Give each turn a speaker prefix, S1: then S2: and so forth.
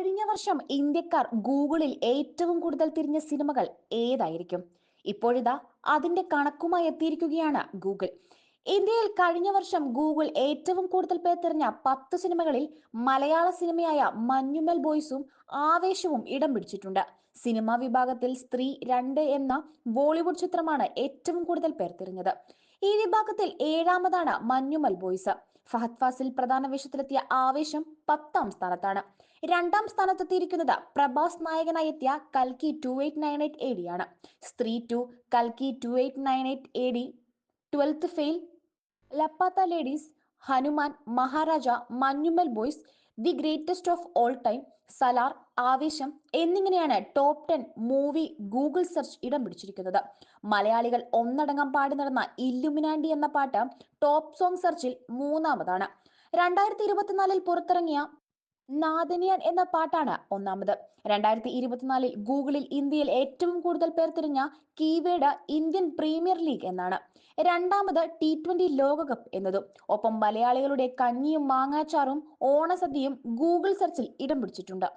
S1: കഴിഞ്ഞ വർഷം ഇന്ത്യക്കാർ ഗൂഗിളിൽ ഏറ്റവും കൂടുതൽ തിരിഞ്ഞ സിനിമകൾ ഏതായിരിക്കും? ഇപ്പോഴിതാ അതിന്റെ കണക്കുമായി എത്തിയിരിക്കുകയാണ് ഗൂഗിൾ. ഇന്ത്യയിൽ കഴിഞ്ഞ വർഷം ഗൂഗിൾ ഏറ്റവും കൂടുതൽ പേർ തിരഞ്ഞ പത്ത് സിനിമകളിൽ മലയാള സിനിമയായ മഞ്ഞുമൽ ബോയ്സും ആവേശവും ഇടം പിടിച്ചിട്ടുണ്ട്. സിനിമാ വിഭാഗത്തിൽ സ്ത്രീ രണ്ട് എന്ന ബോളിവുഡ് ചിത്രമാണ് ഏറ്റവും കൂടുതൽ പേർ തിരഞ്ഞത്. ഈ വിഭാഗത്തിൽ ഏഴാമതാണ് മഞ്ഞുമൽ ബോയ്സ്. ഫഹദ് ഫാസിൽ പ്രധാന വേഷത്തിലെത്തിയ ആവേശം പത്താം സ്ഥാനത്താണ്. രണ്ടാം സ്ഥാനത്തെത്തിയിരിക്കുന്നത് പ്രഭാസ് നായകനായി എത്തിയ കൽക്കി two eight nine eight A D ആണ്. സ്ത്രീ ടു കൽക്കി two eight nine eight A D twelfth fail Laapataa ladies Hanuman Maharaja Manjummel boys the greatest of all time Salaar Aavesham എന്നിങ്ങനെയാണ് top ten movie Google search ഇടം പിടിച്ചിരിക്കുന്നത്. മലയാളികൾ ഒന്നടങ്കം പാടി നടന്ന ഇല്ലുമിനാണ്ടി എന്ന പാട്ട് ടോപ്പ് സോങ് സെർച്ചിൽ മൂന്നാമതാണ്. രണ്ടായിരത്തി ഇരുപത്തിനാലിൽ പുറത്തിറങ്ങിയ നാദനിയൻ എന്ന പാട്ടാണ് ഒന്നാമത്. രണ്ടായിരത്തി ഇരുപത്തിനാലിൽ ഗൂഗിളിൽ ഇന്ത്യയിൽ ഏറ്റവും കൂടുതൽ പേർ തിരിഞ്ഞ കീവേഡ് ഇന്ത്യൻ പ്രീമിയർ ലീഗ് എന്നാണ്. രണ്ടാമത് ടി ട്വന്റി ലോകകപ്പ് എന്നതും ഒപ്പം മലയാളികളുടെ കഞ്ഞിയും മാങ്ങാച്ചാറും ഓണസദ്യയും ഗൂഗിൾ സെർച്ചിൽ ഇടം പിടിച്ചിട്ടുണ്ട്.